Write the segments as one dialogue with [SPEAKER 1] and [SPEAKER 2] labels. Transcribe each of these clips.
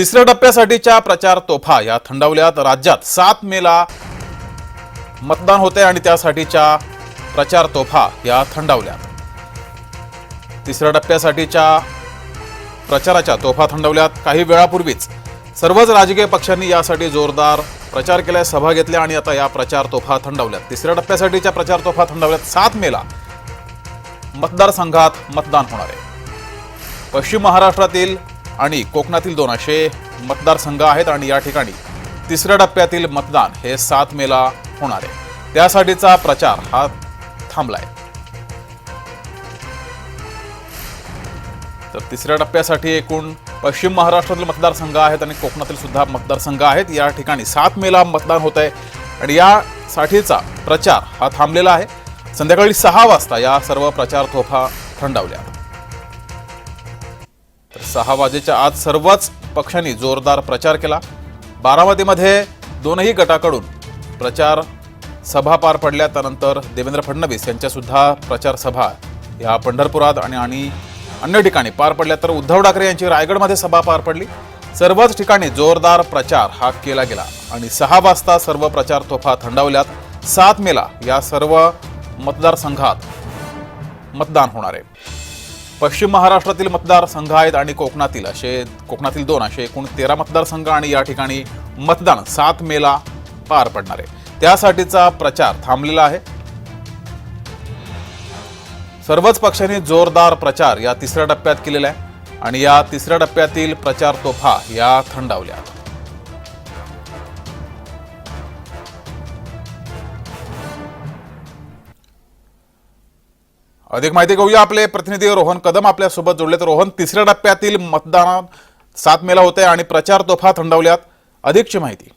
[SPEAKER 1] तिसऱ्या टप्प्यासाठीच्या प्रचार तोफा या थंडावल्यात राज्यात सात मेला मतदान होते आणि त्यासाठीच्या प्रचार तोफा या थंडावल्यात. तिसऱ्या टप्प्यासाठीच्या प्रचाराच्या तोफा थंडवल्यात. काही वेळापूर्वीच सर्वच राजकीय पक्षांनी यासाठी जोरदार प्रचार केलाय सभा घेतल्या आणि आता या प्रचार तोफा थंडवल्यात. तिसऱ्या टप्प्यासाठीच्या प्रचार तोफा थंडवल्यात. सात मेला मतदारसंघात मतदान होणार आहे. पश्चिम महाराष्ट्रातील आणि कोकणातील दोन असे मतदारसंघ आहेत आणि या ठिकाणी तिसऱ्या टप्प्यातील मतदान हे सात मेला होणार आहे. त्यासाठीचा प्रचार हा थांबलाय. तर तिसऱ्या टप्प्यासाठी एकूण पश्चिम महाराष्ट्रातील मतदारसंघ आहेत आणि कोकणातील सुद्धा मतदारसंघ आहेत. या ठिकाणी सात मेला मतदान होत आहे आणि यासाठीचा प्रचार हा थांबलेला आहे. संध्याकाळी सहा वाजता या सर्व प्रचार तोफा थंडावल्या तर सहा वाजेच्या आज सर्वच पक्षांनी जोरदार प्रचार केला. बारामतीमध्ये दोनही गटाकडून प्रचार सभा पार पडल्या. त्यानंतर देवेंद्र फडणवीस यांच्यासुद्धा प्रचारसभा प्रचार सभा या पंढरपुरात आणि आणि अन्य ठिकाणी पार पडल्या. तर उद्धव ठाकरे यांची रायगडमध्ये सभा पार पडली. सर्वच ठिकाणी जोरदार प्रचार हा केला गेला. आणि सहा वाजता सर्व प्रचार तोफा थंडावल्यात. सात मेला या सर्व मतदारसंघात मतदान होणार आहे. पश्चिम महाराष्ट्रातील मतदारसंघ आहेत आणि कोकणातील असे कोकणातील दोन असे एकूण तेरा मतदारसंघ आणि या ठिकाणी मतदान सात मेला पार पडणार आहे. त्यासाठीचा प्रचार थांबलेला आहे. सर्वच पक्षांनी जोरदार प्रचार या तिसऱ्या टप्प्यात केलेला आहे आणि या तिसऱ्या टप्प्यातील प्रचार तोफा या थंडावल्या अधिक माहिती घेऊया आपले प्रतिनिधी रोहन कदम आपल्यासोबत जोडले तर रोहन तिसऱ्या टप्प्यातील मतदान सात मेला होते आणि प्रचार तोफा थंडावल्यात. अधिकची माहिती.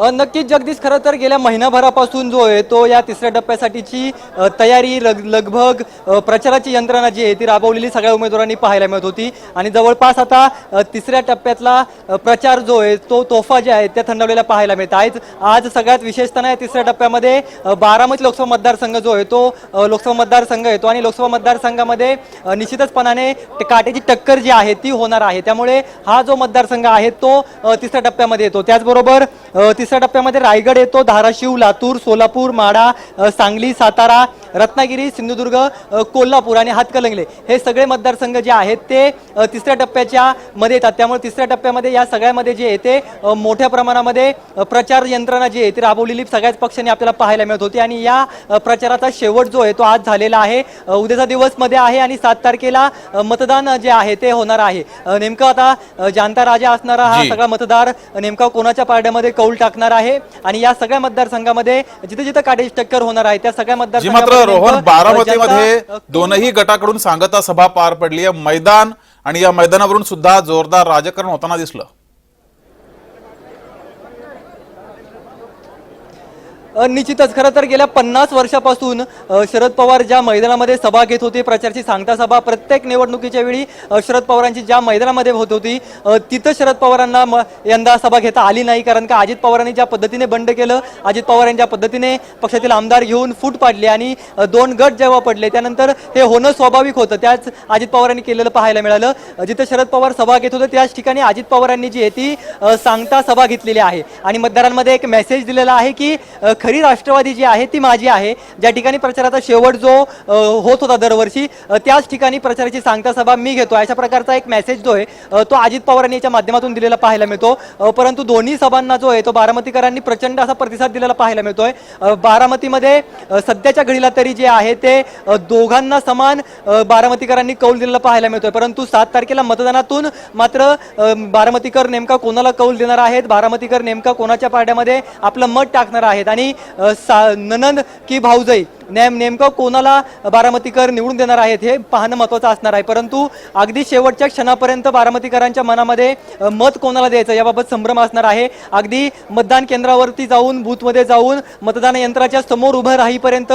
[SPEAKER 2] नक्कीच जगदीश खरं तर गेल्या महिनाभरापासून जो आहे तो या तिसऱ्या टप्प्यासाठीची तयारी लग लगभग प्रचाराची यंत्रणा जी आहे ती राबवलेली सगळ्या उमेदवारांनी पाहायला मिळत होती. आणि जवळपास आता तिसऱ्या टप्प्यातला प्रचार जो आहे तो तोफा जे आहे त्या थंडवलेला पाहायला मिळत. आहेत आज सगळ्यात विशेषतः या तिसऱ्या टप्प्यामध्ये बारामती लोकसभा मतदारसंघ जो आहे तो लोकसभा मतदारसंघ येतो आणि लोकसभा मतदारसंघामध्ये निश्चितचपणाने काटेची टक्कर जी आहे ती होणार आहे. त्यामुळे हा जो मतदारसंघ आहे तो तिसऱ्या टप्प्यामध्ये येतो. त्याचबरोबर तिसऱ्या टप्प्यामध्ये रायगड येतो धाराशिव लातूर सोलापूर माढा अ, सांगली सातारा रत्नागिरी सिंधुदुर्ग कोल्हापूर आणि हातकलंगले हे सगळे मतदारसंघ जे आहेत ते तिसऱ्या टप्प्याच्या मध्ये येतात. त्यामुळे तिसऱ्या टप्प्यामध्ये या सगळ्यामध्ये जे आहे ते अ, मोठ्या प्रमाणामध्ये प्रचार यंत्रणा जी आहे ती राबवलेली सगळ्याच पक्षांनी आपल्याला पाहायला मिळत होती आणि या प्रचाराचा शेवट जो आहे तो आज झालेला आहे. उद्याचा दिवसमध्ये आहे आणि सात तारखेला मतदान जे आहे ते होणार आहे. नेमकं आता जानता राजा असणारा हा. सगळा मतदार नेमका कोणाच्या पारड्यामध्ये कौल टाकणार आहे. आणि या सगळ्या मतदारसंघामध्ये जिथे जिथे काटेची टक्कर होणार आहे त्या सगळ्या मतदारसंघामध्ये
[SPEAKER 1] रोहन बारामतीमध्ये दोनही गटाकडून सांगता सभा पार पडली आहे. मैदान आणि या मैदानावरून सुद्धा जोरदार राजकारण होताना दिसलं.
[SPEAKER 2] निश्चितच खरं तर गेल्या पन्नास वर्षापासून शरद पवार ज्या मैदानामध्ये सभा घेत होते प्रचारची सांगता सभा प्रत्येक निवडणुकीच्या वेळी शरद पवारांची ज्या मैदानामध्ये होत होती तिथं शरद पवारांना म- यंदा सभा घेता आली नाही. कारण का अजित पवारांनी ज्या पद्धतीने बंड केलं अजित पवार यांच्या पद्धतीने पक्षातील आमदार घेऊन फूट पाडली आणि दोन गट जेव्हा पडले त्यानंतर हे होणं स्वाभाविक होतं. त्याच अजित पवारांनी केलेलं पाहायला मिळालं. जिथं शरद पवार सभा घेत होते त्याच ठिकाणी अजित पवारांनी जी आहे ती सांगता सभा घेतलेली आहे. आणि मतदारांमध्ये एक मेसेज दिलेला आहे की खरी राष्ट्रवादी जी आहे ती माझी आहे. ज्या ठिकाणी प्रचाराचा शेवट जो होत होता दरवर्षी त्याच ठिकाणी प्रचाराची सांगता सभा मी घेतो. अशा प्रकारचा एक मेसेज जो आहे तो अजित पवारांनी याच्या माध्यमातून दिलेला पाहायला मिळतो. परंतु दोन्ही सभांना जो आहे तो बारामतीकरांनी प्रचंड असा प्रतिसाद दिलेला पाहायला मिळतोय. बारामतीमध्ये सध्याच्या घडीला तरी जे आहे ते दोघांना समान बारामतीकरांनी कौल दिलेला पाहायला मिळतोय. परंतु सात तारखेला मतदानातून मात्र बारामतीकर नेमका कोणाला कौल देणार आहेत? बारामतीकर नेमका कोणाच्या पारड्यामध्ये आपलं मत टाकणार आहेत? आणि सा- ननंद की भाऊजाई. नेम नेमकं कोणाला बारामतीकर निवडून देणार आहेत हे पाहणं महत्त्वाचं असणार आहे. परंतु अगदी शेवटच्या क्षणापर्यंत बारामतीकरांच्या मनामध्ये मत कोणाला द्यायचं याबाबत संभ्रम असणार आहे. अगदी मतदान केंद्रावरती जाऊन बूथमध्ये जाऊन मतदान यंत्राच्या समोर उभं राहीपर्यंत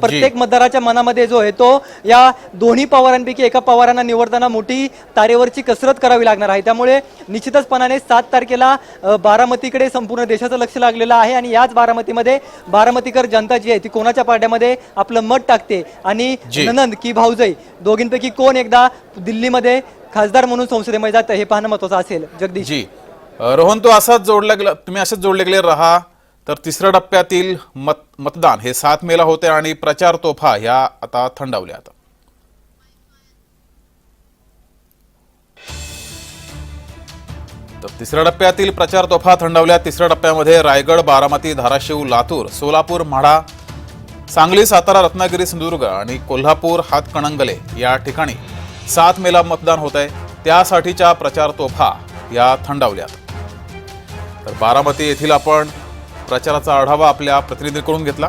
[SPEAKER 2] प्रत्येक मतदाराच्या मनामध्ये जो आहे तो या दोन्ही पवारांपैकी एका पवारांना निवडताना मोठी तारेवरची कसरत करावी लागणार आहे. त्यामुळे निश्चितचपणाने सात तारखेला बारामतीकडे संपूर्ण देशाचं लक्ष लागलेलं आहे आणि याच बारामतीमध्ये बारामतीकर जनता जी आहे ती कोणाच्या पार्ट्यामध्ये मतदारसंघामध्ये आपलं मत टाकते. आणि
[SPEAKER 1] जी.
[SPEAKER 2] ननंद की भाऊजाई दोघींपैकी कोण एकदा दिल्लीमध्ये खासदार म्हणून संसदेमध्ये जातं हे पाहणं महत्वाचं असेल. जगदीश.
[SPEAKER 1] जी. रोहन तो असाच जोडला गेला तुम्ही असेच जोडले गेले राहा. तर तिसऱ्या टप्प्यातील मत मतदान हे सात मेला होते आणि प्रचार तोफा ह्या आता थंडावल्या आता. तर तिसऱ्या टप्प्यातील प्रचार तोफा थंडावल्या. तिसऱ्या टप्प्यामध्ये रायगड बारामती धाराशिव लातूर सोलापूर म्हाडा सांगली सातारा रत्नागिरी सिंधुदुर्ग आणि कोल्हापूर हातकणंगले या ठिकाणी सात मेला मतदान होत आहे त्यासाठीच्या प्रचार तोफा या थंडावल्यात. तर बारामती येथील आपण प्रचाराचा आढावा आपल्या प्रतिनिधीकडून घेतला.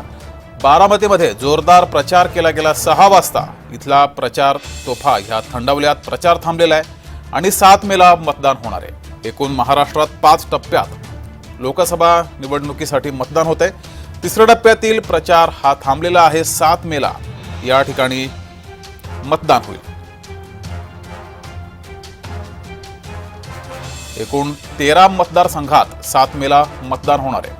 [SPEAKER 1] बारामतीमध्ये जोरदार प्रचार केला गेला सहा वाजता. इथला प्रचार तोफा ह्या थंडावल्यात प्रचार थांबलेला आहे आणि सात मेला मतदान होणार आहे. एकूण महाराष्ट्रात पाच टप्प्यात लोकसभा निवडणुकीसाठी मतदान होत आहे तिसऱ्या टप्प्यातील प्रचार हा थांबलेला आहे. सात मेला या ठिकाणी मतदान होईल. एकूण तेरा मतदारसंघात सात मेला मतदान होणार आहे.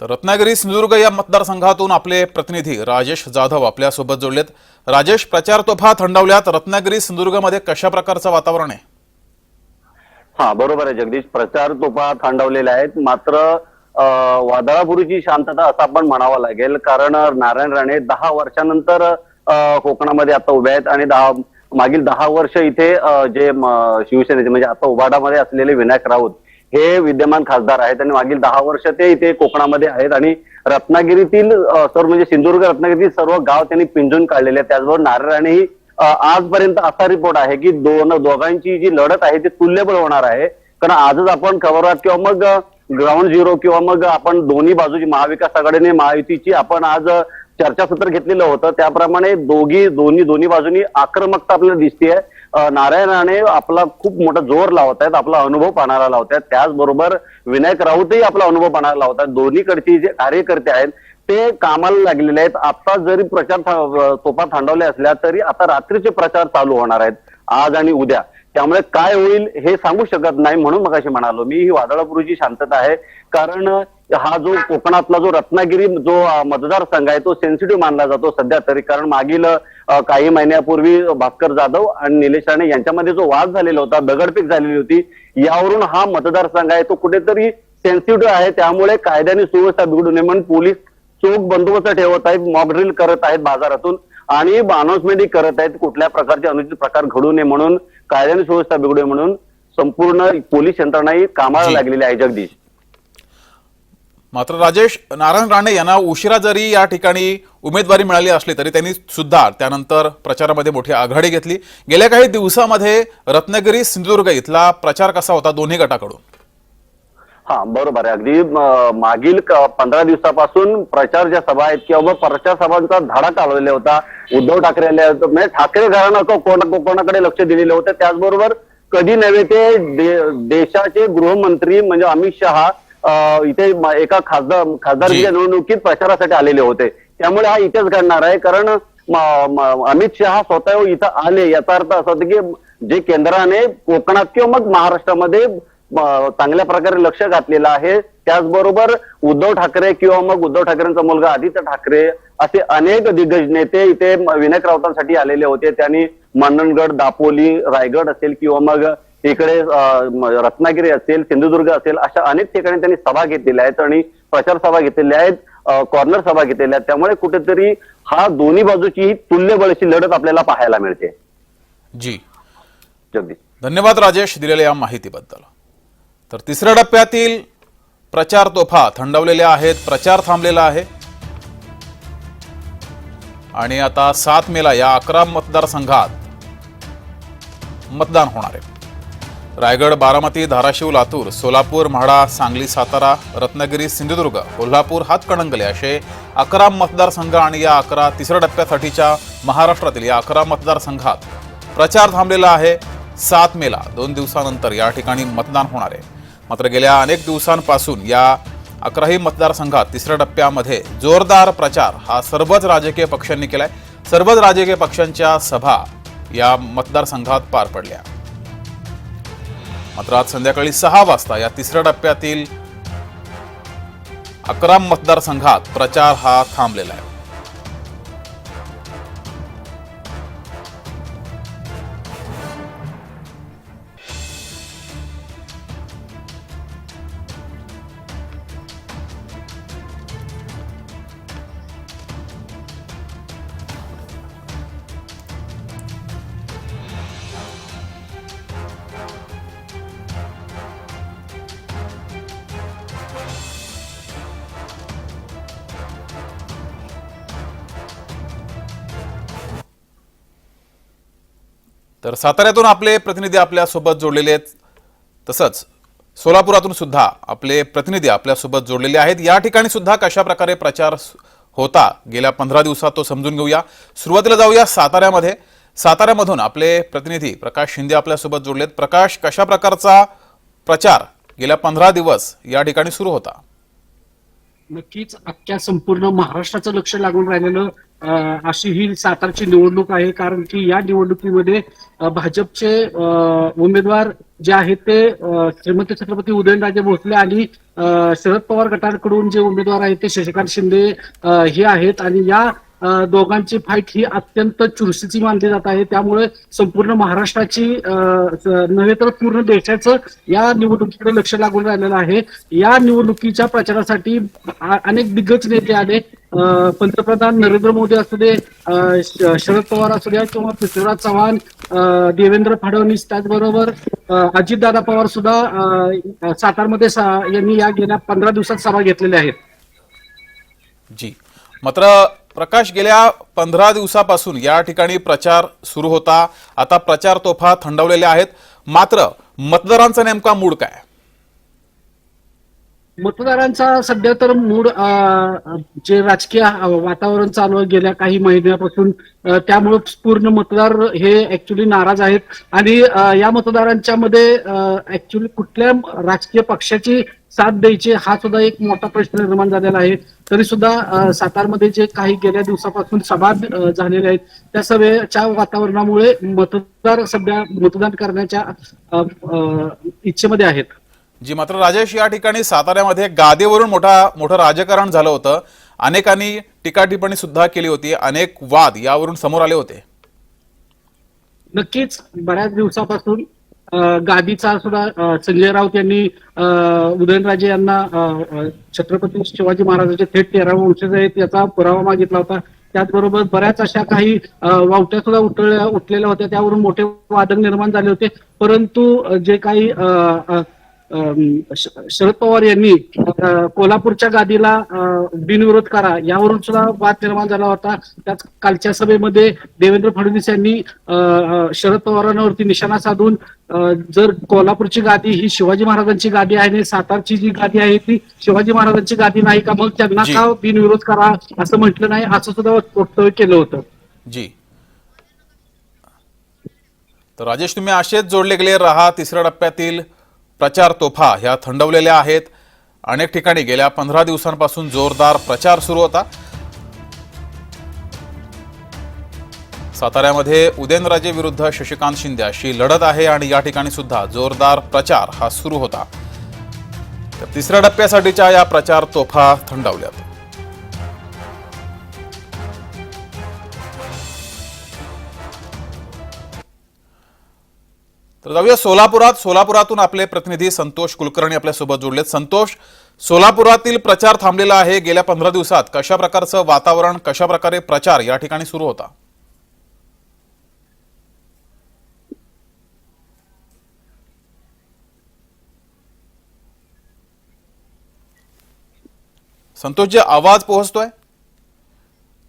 [SPEAKER 1] तर रत्नागिरी सिंधुदुर्ग या मतदारसंघातून आपले प्रतिनिधी राजेश जाधव आपल्यासोबत जोडलेत. राजेश प्रचार तोफा थंडावल्यात. रत्नागिरी सिंधुदुर्गमध्ये कशा प्रकारचं वातावरण आहे?
[SPEAKER 3] हा बरोबर आहे जगदीश. प्रचार तोफा थांडवलेल्या आहेत. मात्र वादळापूर्वीची शांतता असं आपण म्हणावं लागेल. कारण नारायण राणे दहा वर्षानंतर कोकणामध्ये आता उभे आहेत आणि दहा मागील दहा वर्ष इथे जे शिवसेनेचे म्हणजे आता उभाडामध्ये असलेले विनायक राऊत हे विद्यमान खासदार आहेत आणि मागील दहा वर्ष ते इथे कोकणामध्ये आहेत आणि रत्नागिरीतील सर्व म्हणजे सिंधुदुर्ग रत्नागिरीतील सर्व गाव त्यांनी पिंजून काढलेले आहेत. त्याचबरोबर नारायण ही आजपर्यंत असा रिपोर्ट आहे की दोन दोघांची जी लढत आहे ती तुल्यबळ होणार आहे. कारण आजच आपण खबरात किंवा मग ग्राउंड झिरो किंवा मग आपण दोन्ही बाजूची महाविकास आघाडीने महायुतीची आपण आज चर्चासत्र घेतलेलं होतं. त्याप्रमाणे दोघी दोन्ही दोन्ही बाजूनी आक्रमकता आपल्याला दिसतीये. नारायण राणे आपला खूप मोठा जोर लावत आहेत आपला अनुभव पाहणारा लावत आहेत त्याचबरोबर विनायक राऊतही आपला अनुभव पाहणारा लावत आहेत दोन्हीकडची जे कार्यकर्ते आहेत ते कामाला लागलेले आहेत. आता जरी प्रचार तोफा थांडवल्या असल्या तरी आता रात्रीचे प्रचार चालू होणार आहेत आज आणि उद्या. त्यामुळे काय होईल हे सांगू शकत नाही म्हणून मग म्हणालो. मी ही वादळापूर्वीची शांतता आहे. कारण हा जो कोकणातला जो रत्नागिरी जो मतदारसंघ आहे तो सेन्सिटिव्ह मानला जातो सध्या तरी. कारण मागील काही महिन्यापूर्वी भास्कर जाधव आणि निलेश राणे यांच्यामध्ये जो वाद झालेला होता दगडफेक झालेली होती यावरून हा मतदारसंघ आहे तो कुठेतरी सेन्सिटिव्ह आहे. त्यामुळे कायद्याने सुव्यवस्था बिघडू नये म्हणून पोलीस चोख बंदोबस्त ठेवत आहेत मॉक ड्रिल करत आहेत बाजारातून आणि अनाउन्समेंटही करत आहेत कुठल्या प्रकारचे अनुचित प्रकार घडू नये म्हणून कायद्याने सुव्यवस्था बिघडू नये म्हणून संपूर्ण पोलीस यंत्रणाही कामाला. लागलेली आहे जगदीश.
[SPEAKER 1] मात्र राजेश नारायण राणे यांना उशिरा जरी या ठिकाणी उमेदवारी मिळाली असली तरी त्यांनी सुद्धा त्यानंतर प्रचारामध्ये मोठी आघाडी घेतली. गेल्या काही दिवसामध्ये रत्नागिरी सिंधुदुर्ग इथला प्रचार कसा होता दोन्ही गटाकडून?
[SPEAKER 3] हा बरोबर आहे. अगदी मागील पंधरा दिवसापासून प्रचार ज्या सभा आहेत किंवा प्रचार सभांचा धडा चालवलेला होता. उद्धव ठाकरे आले होते. म्हणजे ठाकरे घराणं कोण- कोणाकडे लक्ष दिलेलं होतं त्याचबरोबर कधी नव्हे ते देशाचे गृहमंत्री म्हणजे अमित शहा इथे एका खासदार खासदारकीच्या
[SPEAKER 1] जी.
[SPEAKER 3] निवडणुकीत प्रचारासाठी आलेले होते. त्यामुळे हा इथेच घडणार आहे कारण अमित शहा स्वतः इथं आले. याचा अर्थ असा होता की जे केंद्राने कोकणात किंवा मग महाराष्ट्रामध्ये चांगल्या प्रकारे लक्ष घातलेलं आहे. त्याचबरोबर उद्धव ठाकरे किंवा मग उद्धव ठाकरेंचा मुलगा आदित्य ठाकरे असे अनेक दिग्गज नेते इथे विनायक राऊतांसाठी आलेले होते. त्यांनी मंडणगड दापोली रायगड असेल किंवा मग इकडे रत्नागिरी असेल सिंधुदुर्ग असेल अशा अनेक ठिकाणी त्यांनी सभा घेतलेल्या आहेत आणि प्रचार सभा घेतलेल्या आहेत कॉर्नर सभा घेतलेल्या आहेत. त्यामुळे कुठेतरी हा दोन्ही बाजूची ही तुल्यबळशी लढत आपल्याला पाहायला मिळते.
[SPEAKER 1] जी.
[SPEAKER 3] जगदीश.
[SPEAKER 1] धन्यवाद राजेश दिलेल्या या माहितीबद्दल. तर तिसऱ्या टप्प्यातील प्रचार तोफा थंडवलेल्या आहेत प्रचार थांबलेला आहे. आणि आता सात मेला या अकरा मतदारसंघात मतदान होणार आहे. रायगड बारामती धाराशिव लातूर सोलापूर म्हाडा सांगली सातारा रत्नागिरी सिंधुदुर्ग कोल्हापूर हातकणंगले असे अकरा मतदारसंघ आणि या अकरा तिसऱ्या टप्प्यासाठीच्या महाराष्ट्रातील या अकरा मतदारसंघात प्रचार थांबलेला आहे. सात मेला दोन दिवसानंतर या ठिकाणी मतदान होणार आहे. मात्र गेल्या अनेक दिवसांपासून या अकराही मतदारसंघात तिसऱ्या टप्प्यामध्ये जोरदार प्रचार हा सर्वच राजकीय पक्षांनी केला आहे सर्वच राजकीय पक्षांच्या सभा या मतदारसंघात पार पडल्या. मात्र आज संध्याकाळी सहा वाजता या तिसऱ्या टप्प्यातील अकरा मतदारसंघात प्रचार हा थांबलेला आहे. तर साताऱ्यातून आपले प्रतिनिधी आपल्यासोबत जोडलेले आहेत. तसंच सोलापुरातून सुद्धा आपले प्रतिनिधी आपल्यासोबत जोडलेले आहेत. या ठिकाणी सुद्धा कशा प्रकारे प्रचार होता? गेल्या पंधरा दिवसात तो समजून घेऊया. सुरुवातीला जाऊया साताऱ्यामध्ये. साताऱ्यामधून आपले प्रतिनिधी प्रकाश शिंदे आपल्यासोबत जोडलेत. प्रकाश कशा प्रकारचा प्रचार गेल्या पंधरा दिवस या ठिकाणी सुरू होता?
[SPEAKER 4] नक्कीच अख्ख्या संपूर्ण महाराष्ट्राचं लक्ष लागून राहिलेलं अशी ही सातारची निवडणूक आहे. कारण की या निवडणुकीमध्ये भाजपचे अं, उमेदवार जे आहेत ते श्रीमती श्रीमंत छत्रपती उदयनराजे भोसले आणि शरद पवार गटाकडून जे उमेदवार आहेत ते शशिकांत शिंदे हे आहेत. आणि या दोघांची फाईट ही अत्यंत चुरशीची मानली जात आहे. त्यामुळे संपूर्ण महाराष्ट्राची नव्हे तर पूर्ण देशाचं या निवडणुकीकडे लक्ष लागून राहिलेलं आहे. या निवडणुकीच्या प्रचारासाठी अनेक दिग्गज नेते आले. पंतप्रधान नरेंद्र मोदी असू दे शरद पवार असू द्या किंवा पृथ्वीराज चव्हाण देवेंद्र फडणवीस त्याचबरोबर अजितदादा पवार सुद्धा सातारमध्ये सा- यांनी या गेल्या पंधरा दिवसात सभा घेतलेल्या आहेत.
[SPEAKER 1] जी. मात्र प्रकाश गेल्या पंधरा दिवसापासून या ठिकाणी प्रचार सुरू होता. आता प्रचार तोफा थंडवलेल्या आहेत. मात्र मतदारांचा नेमका मूड काय?
[SPEAKER 4] मतदारांचा सध्या तर मूड जे राजकीय वातावरण चालू आहे गेल्या काही महिन्यापासून त्यामुळे पूर्ण मतदार हे ऍक्च्युली नाराज आहेत. आणि या मतदारांच्या मध्ये ऍक्च्युली कुठल्या राजकीय पक्षाची साथ द्यायची हा सुद्धा एक मोठा प्रश्न निर्माण झालेला आहे. तरी सुद्धा सातारमध्ये जे काही गेल्या दिवसापासून सभा झालेल्या आहेत त्या सभेच्या वातावरणामुळे मतदार सध्या मतदान करण्याच्या इच्छेमध्ये आहेत.
[SPEAKER 1] जी मात्र राजेश या ठिकाणी साताऱ्यामध्ये गादीवरून मोठा मोठं राजकारण झालं होतं. अनेकांनी टीकाटिप्पणी सुद्धा केली होती. अनेक वाद यावरून समोर आले होते.
[SPEAKER 4] नक्कीच बऱ्याच दिवसापासून गादीचा सुद्धा संजय राऊत यांनी अं, उदयनराजे यांना छत्रपती शिवाजी महाराजांचे थेट तेरावा वंशज आहेत याचा पुरावा मागितला होता. त्याचबरोबर बऱ्याच अशा काही वावट्या सुद्धा उठल्या उठलेल्या होत्या. त्यावरून मोठे वादक निर्माण झाले होते. परंतु जे काही अं, शरद पवार यांनी कोल्हापूरच्या गादीला बिनविरोध करा. यावरून सुद्धा वाद निर्माण झाला होता. त्याच कालच्या सभेमध्ये देवेंद्र फडणवीस यांनी शरद पवारांवरती निशाणा साधून जर कोल्हापूरची गादी ही शिवाजी महाराजांची गादी आहे आणि सातारची जी गादी आहे ती शिवाजी महाराजांची गादी नाही का मग त्यांना. का बिनविरोध करा असं म्हटलं नाही असं सुद्धा वक्तव्य केलं होतं.
[SPEAKER 1] जी. तर राजेश तुम्ही असेच जोडले गेले राहा तिसऱ्या टप्प्यातील प्रचार तोफा ह्या थंडवलेल्या आहेत. अनेक ठिकाणी गेल्या पंधरा दिवसांपासून जोरदार प्रचार सुरू होता. साताऱ्यामध्ये उदयनराजे विरुद्ध शशिकांत शिंदे अशी लढत आहे आणि या ठिकाणी सुद्धा जोरदार प्रचार हा सुरू होता. तर तिसऱ्या टप्प्यासाठीच्या या प्रचार तोफा थंडावल्यात. तर जाऊया सोलापुरात. सोलापुरातून आपले प्रतिनिधी संतोष कुलकर्णी आपल्यासोबत जोडलेत. संतोष सोलापुरातील प्रचार थांबलेला आहे. गेल्या पंधरा दिवसात कशा प्रकारचं वातावरण कशा प्रकारे प्रचार या ठिकाणी सुरू होता? संतोष जे आवाज पोहोचतोय?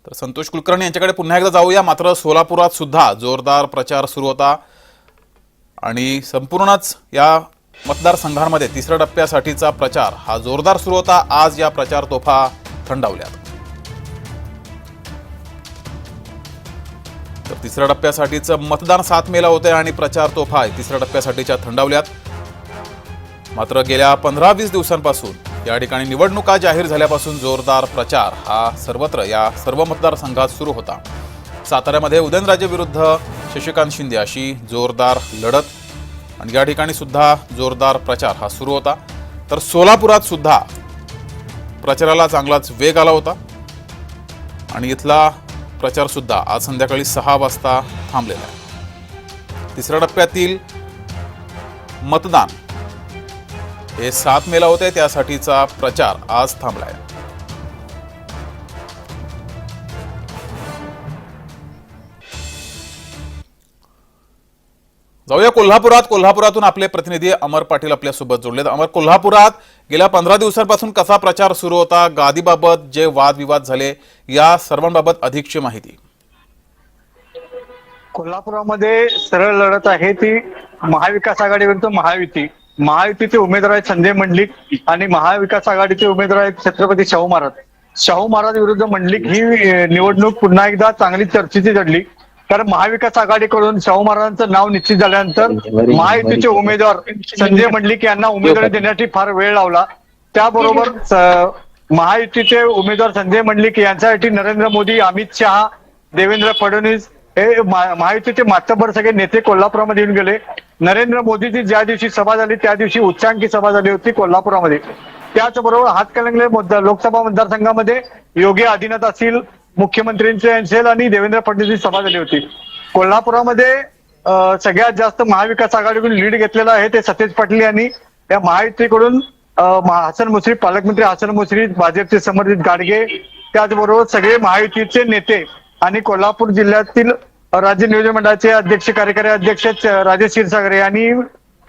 [SPEAKER 1] तर संतोष कुलकर्णी यांच्याकडे पुन्हा एकदा जाऊया. मात्र सोलापुरात सुद्धा जोरदार प्रचार सुरू होता. आणि संपूर्णच या मतदारसंघांमध्ये तिसऱ्या टप्प्यासाठीचा प्रचार हा जोरदार सुरू होता. आज या प्रचार तोफा थंडावल्यात. तर तिसऱ्या टप्प्यासाठीचं मतदान सात मेला होते आणि प्रचार तोफा तिसऱ्या टप्प्यासाठीच्या थंडावल्यात. मात्र गेल्या पंधरा वीस दिवसांपासून या ठिकाणी निवडणुका जाहीर झाल्यापासून जोरदार प्रचार हा सर्वत्र या सर्व मतदारसंघात सुरू होता. साताऱ्यामध्ये उदयनराजे विरुद्ध शशिकांत शिंदे अशी जोरदार लढत. आणि या ठिकाणी सुद्धा जोरदार प्रचार हा सुरू होता. तर सोलापुरात सुद्धा प्रचाराला चांगलाच वेग आला होता. आणि इथला प्रचारसुद्धा आज संध्याकाळी सहा वाजता थांबलेला आहे. तिसऱ्या टप्प्यातील मतदान हे सात मेला होते त्यासाठीचा प्रचार आज थांबलाय. जाऊया कोल्हापुरात. कोल्हापुरातून आपले प्रतिनिधी अमर पाटील आपल्यासोबत जोडलेत. अमर कोल्हापुरात गेल्या पंधरा दिवसांपासून कसा प्रचार सुरू होता? गादीबाबत जे वादविवाद झाले या सर्वांबाबत अधिकची माहिती.
[SPEAKER 5] कोल्हापुरामध्ये सरळ लढत आहे ती महाविकास आघाडी विरुद्ध महायुती. महायुतीचे उमेदवार आहेत संजय मंडलिक आणि महाविकास आघाडीचे उमेदवार आहेत छत्रपती शाहू महाराज. शाहू महाराज विरुद्ध मंडलिक ही निवडणूक पुन्हा एकदा चांगली चर्चेची जडली कारण महाविकास आघाडीकडून शाहू महाराजांचं नाव निश्चित झाल्यानंतर महायुतीचे उमेदवार संजय मंडलिक यांना उमेदवारी देण्यासाठी फार वेळ लावला. त्याबरोबर महायुतीचे उमेदवार संजय मंडलिक यांच्यासाठी नरेंद्र मोदी अमित शहा देवेंद्र फडणवीस हे महा- महायुतीचे मातबर सगळे नेते कोल्हापुरामध्ये येऊन गेले. नरेंद्र मोदीची ज्या दिवशी सभा झाली त्या दिवशी उच्चांकी सभा झाली होती कोल्हापुरामध्ये. त्याचबरोबर हातकणंगले मतदार लोकसभा मतदारसंघामध्ये योगी आदिनाथ असतील मुख्यमंत्र्यांचे असेल आणि देवेंद्र फडणवीस सभा झाली होती. कोल्हापुरामध्ये सगळ्यात जास्त महाविकास आघाडीकडून लीड घेतलेला आहे ते सतेज पाटील यांनी. या महायुतीकडून हसन मुश्रीफ पालकमंत्री हसन मुश्रीफ भाजपचे समर्थित गाडगे त्याचबरोबर सगळे महायुतीचे नेते आणि कोल्हापूर जिल्ह्यातील राज्य नियोजन मंडळाचे अध्यक्ष कार्यकारी अध्यक्ष राजेश क्षीरसागर यांनी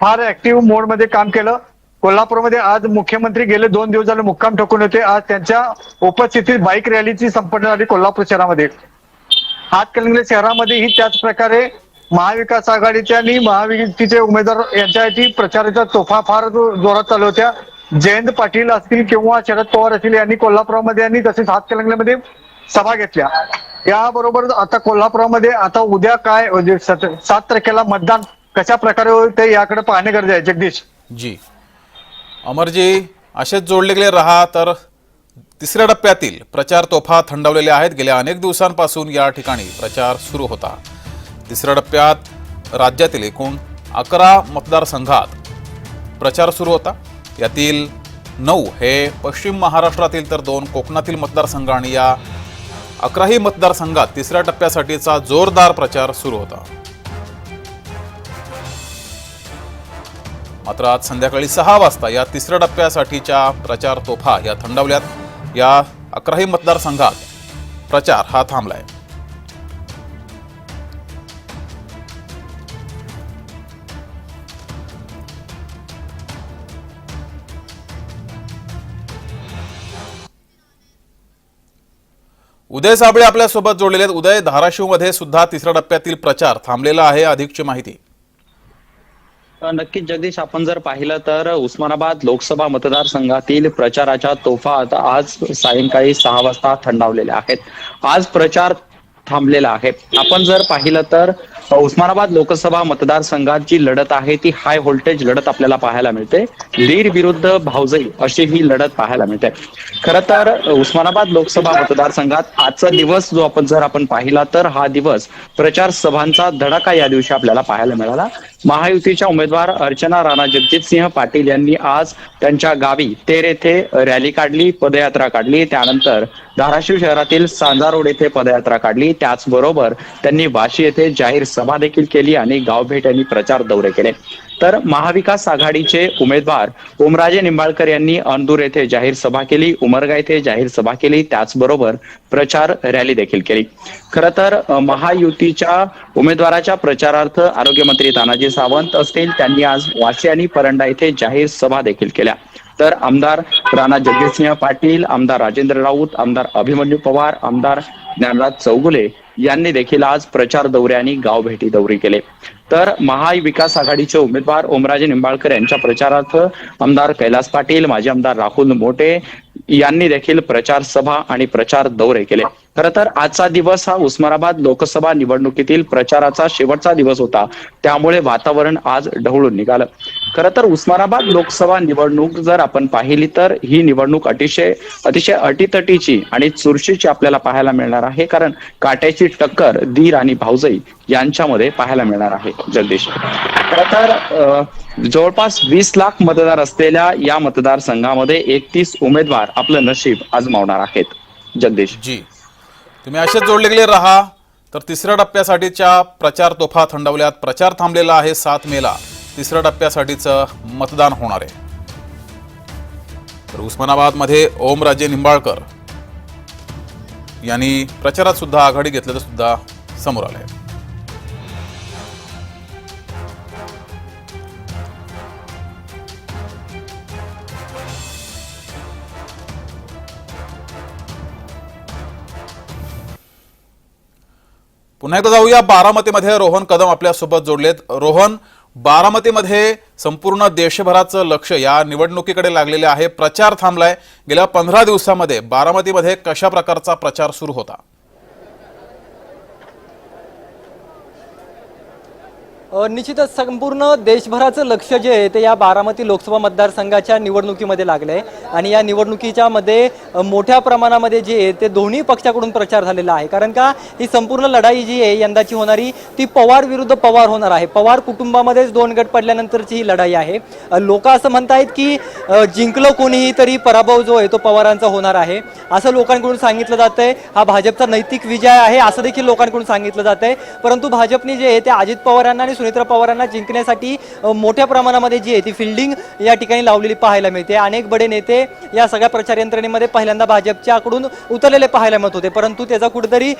[SPEAKER 5] फार ऍक्टिव्ह मोडमध्ये काम केलं. कोल्हापूरमध्ये आज मुख्यमंत्री गेले दोन दिवस झाले मुक्काम ठोकून होते. आज त्यांच्या उपस्थितीत बाईक रॅलीची संपन्न झाली कोल्हापूर शहरामध्ये. हातकणंगले शहरामध्येही त्याच प्रकारे महाविकास आघाडीचे आणि महायुतीचे उमेदवार यांच्यासाठी प्रचाराच्या तोफा फार जोरात चालू होत्या. जयंत पाटील असतील किंवा शरद पवार असतील यांनी कोल्हापुरामध्ये आणि तसेच हातकणंगलेमध्ये सभा घेतल्या. याबरोबर आता कोल्हापुरामध्ये आता उद्या काय म्हणजे सात तारखेला मतदान कशा प्रकारे होईल ते याकडे पाहणे गरजे आहे. जगदीश.
[SPEAKER 1] जी. अमरजी असेच जोडले गेले रहा तर तिसऱ्या टप्प्यातील प्रचार तोफा थंडवलेल्या आहेत. गेल्या अनेक दिवसांपासून या ठिकाणी प्रचार सुरू होता. तिसऱ्या टप्प्यात राज्यातील एकूण अकरा मतदारसंघात प्रचार सुरू होता. यातील नऊ हे पश्चिम महाराष्ट्रातील तर दोन कोकणातील मतदारसंघ आणि या अकराही मतदारसंघात तिसऱ्या टप्प्यासाठीचा जोरदार प्रचार सुरू होता. मात्र आज संध्याकाळी सहा वाजता या तिसऱ्या टप्प्यासाठीच्या प्रचार तोफा या थंडावल्यात. या अकराही मतदारसंघात प्रचार हा थांबलाय. उदय साबळे आपल्यासोबत जोडलेले आहेत. उदय धाराशिवमध्ये सुद्धा तिसऱ्या टप्प्यातील प्रचार थांबलेला आहे. अधिकची माहिती.
[SPEAKER 6] नक्कीच जगदीश आपण जर पाहिलं तर उस्मानाबाद लोकसभा मतदारसंघातील प्रचाराच्या तोफा आता आज सायंकाळी सहा वाजता थंडावलेल्या आहेत. आज प्रचार थांबलेला आहे. आपण जर पाहिलं तर उस्मानाबाद लोकसभा मतदारसंघात जी लढत आहे. ती हाय व्होल्टेज लढत आपल्याला पाहायला मिळते. लीड विरुद्ध भावजई अशी ही लढत पाहायला मिळते. खर तर उस्मानाबाद लोकसभा मतदारसंघात आजचा दिवस जो आपण जर आपण पाहिला तर हा दिवस प्रचार सभांचा धडाका या दिवशी आपल्याला पाहायला मिळाला. महायुतीच्या उमेदवार अर्चना राणा जगजितसिंह पाटील यांनी आज त्यांच्या गावी तेर येथे रॅली काढली पदयात्रा काढली. त्यानंतर धाराशिव शहरातील सांजा रोड येथे पदयात्रा काढली. त्याचबरोबर त्यांनी वाशी येथे जाहीर सभा देखील केली आणि गावभेट यांनी प्रचार दौरे केले. तर महाविकास आघाडीचे उमेदवार ओमराजे निंबाळकर यांनी अंदूर येथे जाहीर सभा केली उमरगा येथे जाहीर सभा केली त्याचबरोबर प्रचार रॅली देखील केली. खर तर महायुतीच्या उमेदवाराच्या प्रचारार्थ आरोग्यमंत्री तानाजी सावंत असतील त्यांनी आज वाशी आणि परंडा येथे जाहीर सभा देखील केल्या. तर आमदार राणा जगजितसिंह पाटील आमदार राजेंद्र राऊत आमदार अभिमन्यू पवार आमदार ज्ञानराज चौगुले यांनी देखील आज प्रचार दौरे आणि गाव भेटी दौरे केले. तर महाविकास आघाडीचे उमेदवार ओमराजे निंबाळकर यांच्या प्रचारार्थ आमदार कैलास पाटील माजी आमदार राहुल मोटे यांनी देखील प्रचार सभा आणि प्रचार दौरे केले. खरं तर आजचा दिवस हा उस्मानाबाद लोकसभा निवडणुकीतील प्रचाराचा शेवटचा दिवस होता. त्यामुळे वातावरण आज ढवळून निघालं. खरं तर उस्मानाबाद लोकसभा निवडणूक जर आपण पाहिली तर ही निवडणूक अतिशय अतिशय अटीतटीची आणि चुरशीची आपल्याला पाहायला मिळणार आहे. कारण काट्याची टक्कर दीर आणि भाऊजई यांच्यामध्ये पाहायला मिळणार आहे जगदीश. खरं तर जवळपास वीस लाख मतदार असलेल्या या मतदारसंघामध्ये एकतीस उमेदवार आपलं नशीब आजमावणार आहेत. जगदीश.
[SPEAKER 1] जी. तुम्ही असेच जोडले गेले राहा. तर तिसऱ्या टप्प्यासाठीच्या प्रचार तोफा थंडवल्यात. प्रचार थांबलेला आहे सात मेला. तिसऱ्या टप्प्यासाठीचं मतदान होणार आहे. तर उस्मानाबादमध्ये ओमराजे निंबाळकर यांनी प्रचारात सुद्धा आघाडी घेतल्याचं सुद्धा समोर आहे पुन्हा एकदा जाऊया. बारामतीमध्ये रोहन कदम आपल्यासोबत जोडलेत. रोहन बारामतीमध्ये संपूर्ण देशभराचं लक्ष या निवडणुकीकडे लागलेले आहे. प्रचार थांबलाय. गेल्या पंधरा दिवसामध्ये बारामतीमध्ये कशा प्रकारचा प्रचार सुरू होता?
[SPEAKER 2] निश्चितच संपूर्ण देशभराचं लक्ष जे आहे ते या बारामती लोकसभा मतदारसंघाच्या निवडणुकीमध्ये लागलं आहे आणि या निवडणुकीच्या मध्ये मोठ्या प्रमाणामध्ये जे आहे ते दोन्ही पक्षाकडून प्रचार झालेला आहे. कारण का ही संपूर्ण लढाई जी आहे यंदाची होणारी ती पवार विरुद्ध पवार होणार आहे. पवार कुटुंबामध्येच दोन गट पडल्यानंतरची ही लढाई आहे. लोक असं म्हणतायत की जिंकलं कोणीही तरी पराभव जो आहे तो पवारांचा होणार आहे. असं लोकांकडून सांगितलं जातंय. हा भाजपचा नैतिक विजय आहे असं देखील लोकांकडून सांगितलं जातंय. परंतु भाजपने जे आहे ते अजित पवारांना आणि सुनेत्रा पवारांना जिंकण्यासाठी मोठ्या प्रमाणामध्ये जी आहे ती फिल्डिंग या ठिकाणी लावलेली पाहायला मिळते. अनेक बडे नेते या सगळ्या प्रचार यंत्रणेमध्ये पहिल्यांदा भाजपच्याकडून उतरलेले पाहायला मिळत होते. परंतु त्याचा कुठेतरी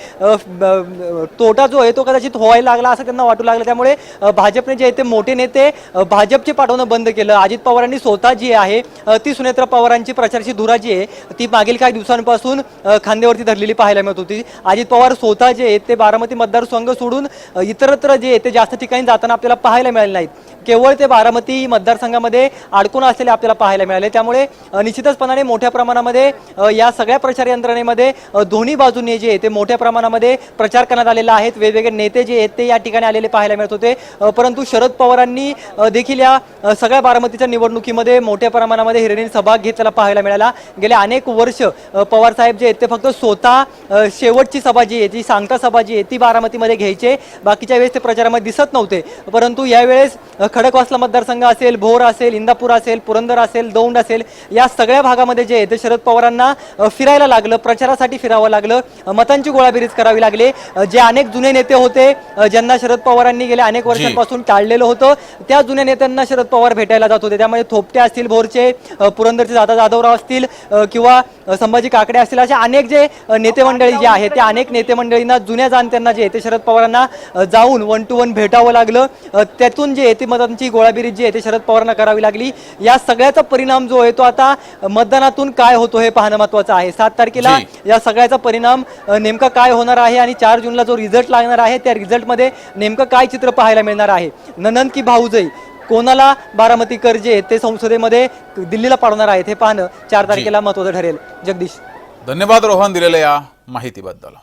[SPEAKER 2] तोटा जो आहे तो कदाचित व्हायला लागला असं त्यांना वाटू लागलं. त्यामुळे भाजपने जे आहे ते मोठे नेते भाजपचे पाठवणं बंद केलं. अजित पवारांनी स्वतः जी आहे ती सुनेत्रा पवारांची प्रचारची धुरा जी आहे ती मागील काही दिवसांपासून खांद्यावरती धरलेली पाहायला मिळत होती. अजित पवार स्वतः जे आहेत ते बारामती मतदारसंघ सोडून इतरत्र जे आहे ते जास्त ठिकाणी जाताना आपल्याला पाहायला मिळाले नाहीत. केवळ ते बारामती मतदारसंघामध्ये अडकून असलेले आपल्याला पाहायला मिळाले. त्यामुळे निश्चितचपणाने मोठ्या प्रमाणामध्ये या सगळ्या प्रचार यंत्रणेमध्ये दोन्ही बाजूंनी जे आहे ते मोठ्या प्रमाणामध्ये प्रचार करण्यात आलेला आहेत. वेगवेगळे नेते जे आहेत ते या ठिकाणी आलेले पाहायला मिळत होते. परंतु शरद पवारांनी देखील या सगळ्या बारामतीच्या निवडणुकीमध्ये मोठ्या प्रमाणामध्ये हिरणीन सहभाग घेतलेला पाहायला मिळाला. गेल्या अनेक वर्ष पवार साहेब जे आहेत ते फक्त स्वतः शेवटची सभा जी आहे ती सांगता सभा जी आहे ती बारामतीमध्ये घ्यायचे. बाकीच्या वेळेस ते प्रचारामध्ये दिसत नव्हते. परंतु यावेळेस खडकवासला मतदारसंघ असेल भोर असेल इंदापूर असेल पुरंदर असेल दौंड असेल या सगळ्या भागामध्ये जे आहे ते शरद पवारांना फिरायला लागलं प्रचारासाठी फिरावं लागलं मतांची गोळाबेरीज करावी लागली. जे अनेक जुने नेते होते ज्यांना शरद पवारांनी गेल्या अनेक वर्षांपासून टाळलेलं होतं त्या जुन्या नेत्यांना शरद पवार भेटायला जात होते. त्यामुळे थोपटे असतील भोरचे पुरंदरचे दादा जाधवराव असतील किंवा संभाजी काकडे असतील असे अनेक जे नेते मंडळी जे आहेत त्या अनेक नेते मंडळींना जुन्या जाणत्यांना जे आहे ते शरद पवारांना जाऊन वन टू वन भेटावं लागलं. त्यातून जे आहे ते मतांची गोळाबेरीज जी आहे ते शरद पवारांना करावी लागली. या सगळ्याचा परिणाम जो आहे तो आता मतदानातून काय होतो हे पाहणं महत्वाचं आहे. सात तारखेला. या सगळ्याचा परिणाम नेमका काय होणार आहे आणि चार जूनला जो रिझल्ट लागणार आहे त्या रिझल्टमध्ये नेमकं काय चित्र पाहायला मिळणार आहे? ननंद की भाऊजई कोणाला बारामतीकर जे ते संसदेमध्ये दिल्लीला पाडवणार आहेत हे पाहणं चार तारखेला महत्वाचं ठरेल. जगदीश.
[SPEAKER 1] धन्यवाद रोहन दिलेल्या या माहितीबद्दल.